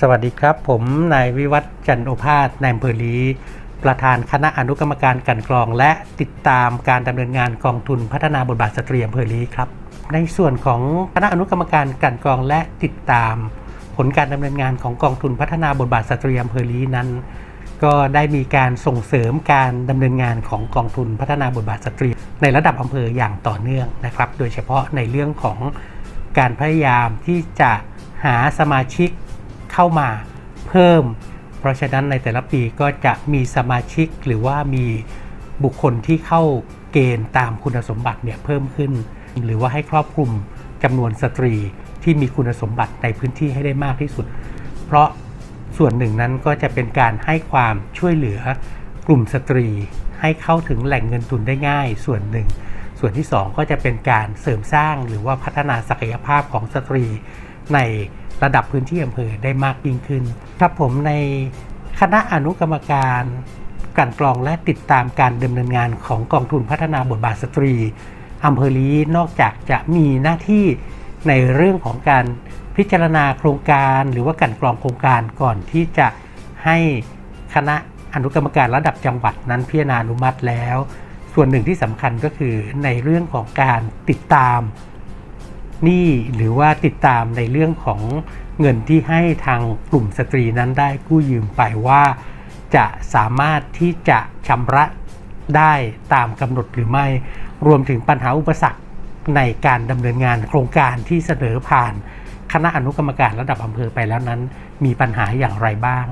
สวัสดีครับ ผมนายวิวัฒน์จันโอภาสนายอำเภอลีประธานคณะอนุกรรมการกันกรอง และติดตามการดำเนินงานกองทุนพัฒนาบทบาทสตรีอำเภอลีครับ ในส่วนของคณะอนุกรรมการกันกรองและติดตาม ผลการดำเนินงานของกองทุนพัฒนาบทบาทสตรีอำเภอลีนั้น ก็ได้มีการส่งเสริมการดำเนินงานของกองทุนพัฒนาบทบาทสตรี ในระดับอำเภออย่างต่อเนื่องนะครับ โดยเฉพาะในเรื่องของการพยายามที่จะหาสมาชิก เข้ามาเพิ่ม เพราะฉะนั้นในแต่ละปีก็จะมีสมาชิกหรือว่ามีบุคคลที่เข้าเกณฑ์ตามคุณสมบัติเนี่ยเพิ่มขึ้น หรือว่าให้ครอบคลุมจำนวนสตรีที่มีคุณสมบัติในพื้นที่ให้ได้มากที่สุด เพราะส่วนหนึ่งนั้นก็จะเป็นการให้ความช่วยเหลือกลุ่มสตรี ให้เข้าถึงแหล่งเงินทุนได้ง่าย ส่วนหนึ่ง ส่วนที่ 2 ก็จะเป็นการเสริมสร้างหรือว่าพัฒนาศักยภาพของสตรีใน ระดับพื้นที่อำเภอได้มากยิ่งขึ้น ครับผมในคณะอนุกรรมการกันกรองและติดตามการดำเนินงานของกองทุนพัฒนาบทบาทสตรีอำเภอลีนอกจากจะมีหน้าที่ในเรื่องของการพิจารณาโครงการหรือว่ากันกรองโครงการก่อนที่จะให้คณะอนุกรรมการระดับจังหวัดนั้นพิจารณาอนุมัติแล้ว ส่วนหนึ่งที่สำคัญก็คือในเรื่องของการติดตาม หนี้หรือว่าติดตามในเรื่องของเงินที่ให้ทางกลุ่มสตรีนั้นได้กู้ยืมไปว่า จะสามารถที่จะชำระได้ตามกำหนดหรือไม่ รวมถึงปัญหาอุปสรรคในการดำเนินงานโครงการที่เสนอผ่าน คณะอนุกรรมการระดับอำเภอไปแล้วนั้น มีปัญหาอย่างไรบ้าง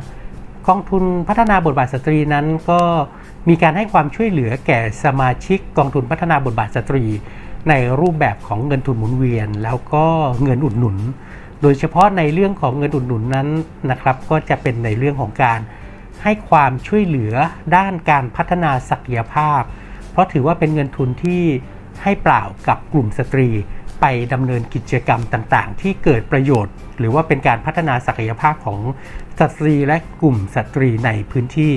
กองทุนพัฒนาบทบาทสตรีนั้นก็มีการให้ความช่วยเหลือแก่สมาชิกกองทุนพัฒนาบทบาทสตรี ในรูปแบบของเงินทุนหมุนเวียน แล้วก็เงินอุดหนุน โดยเฉพาะในเรื่องของเงินอุดหนุนนั้นนะครับ ก็จะเป็นในเรื่องของการให้ความช่วยเหลือด้านการพัฒนาศักยภาพ เพราะถือว่าเป็นเงินทุนที่ให้เปล่ากับกลุ่มสตรี ไปดำเนินกิจกรรมต่าง ๆ ที่เกิดประโยชน์ หรือว่าเป็นการพัฒนาศักยภาพของสตรีและกลุ่มสตรีในพื้นที่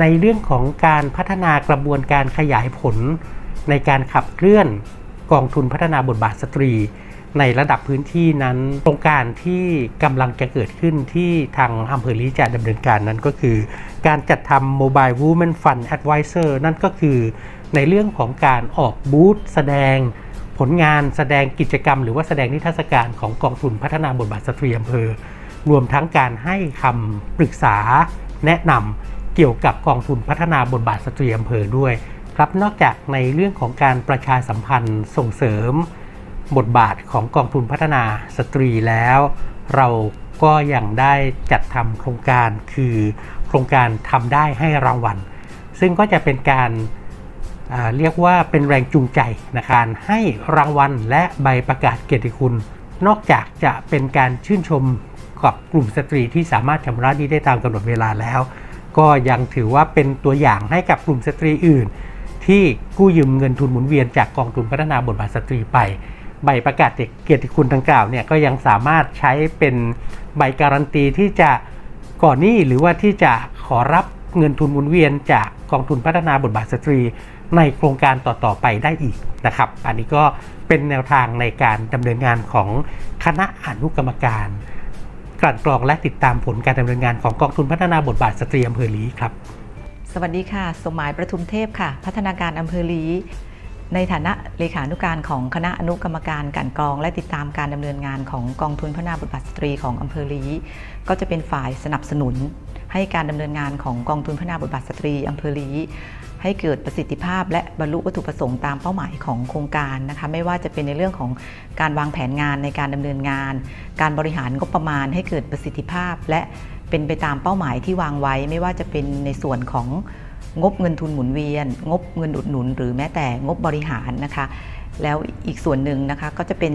ในเรื่องของการพัฒนากระบวนการขยายผล ในการขับเคลื่อนกองทุนพัฒนาบทบาทสตรี ในระดับพื้นที่นั้นโครงการที่กำลังจะเกิดขึ้นที่ทางอำเภอลีจะดำเนินการนั้นก็คือ การจัดทำ Mobile Women Fund Advisor นั่นก็คือในเรื่องของการออกบูธแสดงผลงานแสดงกิจกรรม หรือว่าแสดงนิทรรศการของกองทุนพัฒนาบทบาทสตรีอำเภอ รวมทั้งการให้คำปรึกษาแนะนำเกี่ยวกับกองทุนพัฒนาบทบาทสตรีอำเภอด้วย ครับนอกจากในเรื่องของการประชาสัมพันธ์ส่งเสริม บทบาทของกองทุนพัฒนาสตรีแล้ว เราก็ยังได้จัดทำโครงการคือโครงการทำได้ให้รางวัล ซึ่งก็จะเป็นการเรียกว่าเป็นแรงจูงใจในการให้รางวัลและใบประกาศเกียรติคุณ นอกจากจะเป็นการชื่นชมกับกลุ่มสตรีที่สามารถชำระหนี้ได้ตามกำหนดเวลาแล้ว ก็ยังถือว่าเป็นตัวอย่างให้กับกลุ่มสตรีอื่น ที่กู้ยืมเงินทุนหมุนเวียนจากกองทุนพัฒนาบทบาทสตรีไป ใบประกาศเกียรติคุณดังกล่าวเนี่ยก็ยังสามารถใช้เป็นใบการันตีที่จะก่อนหนี้หรือว่าที่จะขอรับเงินทุนหมุนเวียนจากกองทุนพัฒนาบทบาทสตรี ในโครงการต่อๆไปได้อีกนะครับ อันนี้ก็เป็นแนวทางในการดำเนินงานของคณะอนุกรรมการกลั่นกรองและติดตามผลการดำเนินงานของกองทุนพัฒนาบทบาทสตรีอำเภอลีครับ สวัสดีค่ะ สมหมายประทุมเทพค่ะ พัฒนาการอำเภอลีในฐานะเลขานุการของคณะอนุกรรมการกลันกอง และติดตามการดำเนินงานของกองทุนพัฒนาบทบาทสตรีของอำเภอลีก็จะเป็นฝ่ายสนับสนุน ให้การดำเนินงานของกองทุนพัฒนาบทบาทสตรีอำเภอลีให้เกิดประสิทธิภาพ และบรรลุวัตถุประสงค์ตามเป้าหมายของโครงการนะคะไม่ว่าจะเป็นในเรื่องของการวางแผนงานในการดำเนินงาน การบริหารงบประมาณให้เกิดประสิทธิภาพและ เป็นไปตามเป้าหมายที่วางไว้ ไม่ว่าจะเป็นในส่วนของงบเงินทุนหมุนเวียน งบเงินอุดหนุน หรือแม้แต่งบบริหารนะคะ แล้วอีกส่วนหนึ่งนะคะก็จะเป็น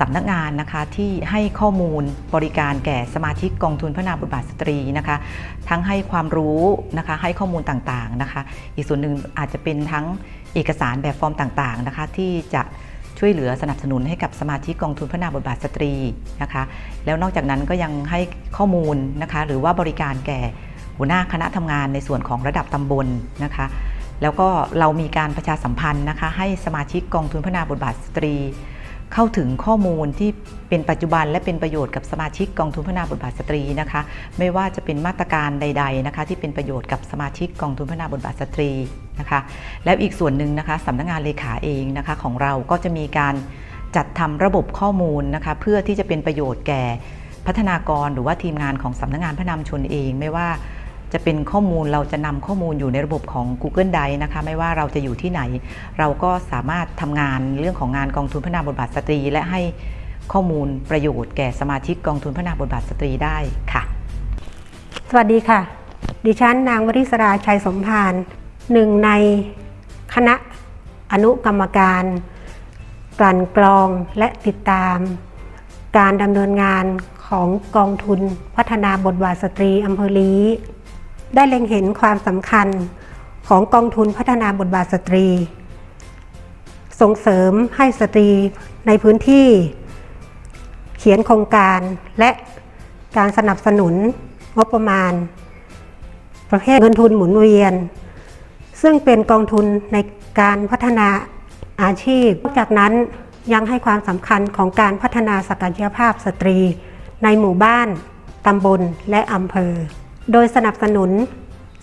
สำนักงานนะคะที่ให้ข้อมูลบริการแก่สมาชิกกองทุนพัฒนาบทบาทสตรีนะคะ ทั้งให้ความรู้นะคะให้ข้อมูลต่างๆนะคะ อีกส่วนหนึ่งอาจจะเป็นทั้งเอกสารแบบฟอร์มต่างๆนะคะ ที่จะ ช่วยเหลือสนับสนุนให้กับสมาชิกกองทุนพัฒนาบทบาทสตรีนะคะ แล้วนอกจากนั้นก็ยังให้ข้อมูลนะคะหรือว่าบริการแก่หัวหน้าคณะทำงานในส่วนของระดับตำบลนะคะ แล้วก็เรามีการประชาสัมพันธ์นะคะให้สมาชิกกองทุนพัฒนาบทบาทสตรี เข้าถึงข้อมูลที่เป็นปัจจุบันและเป็นประโยชน์กับสมาชิกกองทุนพัฒนาบทบาทสตรีนะคะ ไม่ว่าจะเป็นมาตรการใด ๆนะคะ ที่เป็นประโยชน์กับสมาชิกกองทุนพัฒนาบทบาทสตรีนะคะแล้วอีกส่วนหนึ่งนะคะสำนักงานเลขาเองนะคะของเราก็จะมีการจัดทำระบบข้อมูลนะคะเพื่อที่จะเป็นประโยชน์แก่พัฒนากรหรือว่าทีมงานของสำนักงานพัฒนาชนเอง ไม่ว่า จะเป็นข้อมูลเราจะนำข้อมูลอยู่ในระบบของ Google Drive นะคะไม่ว่าเราจะอยู่ที่ไหน เราก็สามารถทำงานเรื่องของงานกองทุนพัฒนาบทบาทสตรี และให้ข้อมูลประโยชน์แก่สมาชิกกองทุนพัฒนาบทบาทสตรีได้ค่ะ สวัสดีค่ะ ดิฉันนางวริศราชัยสมภารหนึ่งในคณะอนุกรรมการกลั่นกรองและติดตาม การดำเนินงานของกองทุนพัฒนาบทบาทสตรีอำเภอลี ได้เล็งเห็นความสำคัญของกองทุนพัฒนาบทบาทสตรี ส่งเสริมให้สตรีในพื้นที่ เขียนโครงการและการสนับสนุนงบประมาณ ประเภทเงินทุนหมุนเวียน ซึ่งเป็นกองทุนในการพัฒนาอาชีพนอกจากนั้นยังให้ความสำคัญของการพัฒนาศักยภาพสตรี ในหมู่บ้าน ตำบล และอำเภอ โดยสนับสนุน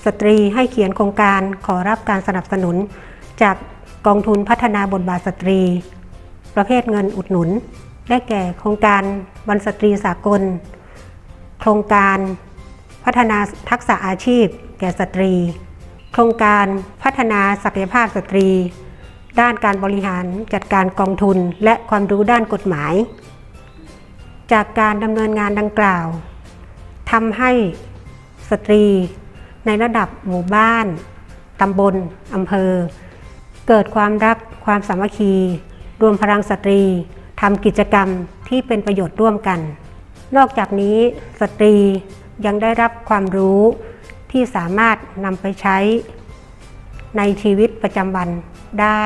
สตรีให้เขียนโครงการขอรับการสนับสนุน จากกองทุนพัฒนาบทบาทสตรี ประเภทเงินอุดหนุน ได้แก่โครงการวันสตรีสากล โครงการพัฒนาทักษะอาชีพ แก่สตรี โครงการพัฒนาศักยภาพสตรี ด้านการบริหารจัดการกองทุนและความรู้ด้านกฎหมาย จากการดำเนินงานดังกล่าวทำให้ สตรี ในระดับหมู่บ้าน ตำบล อำเภอ เกิดความรักความสามัคคี รวมพลังสตรีทำกิจกรรมที่เป็นประโยชน์ร่วมกัน นอกจากนี้สตรียังได้รับความรู้ที่สามารถนำไปใช้ในชีวิตประจำวันได้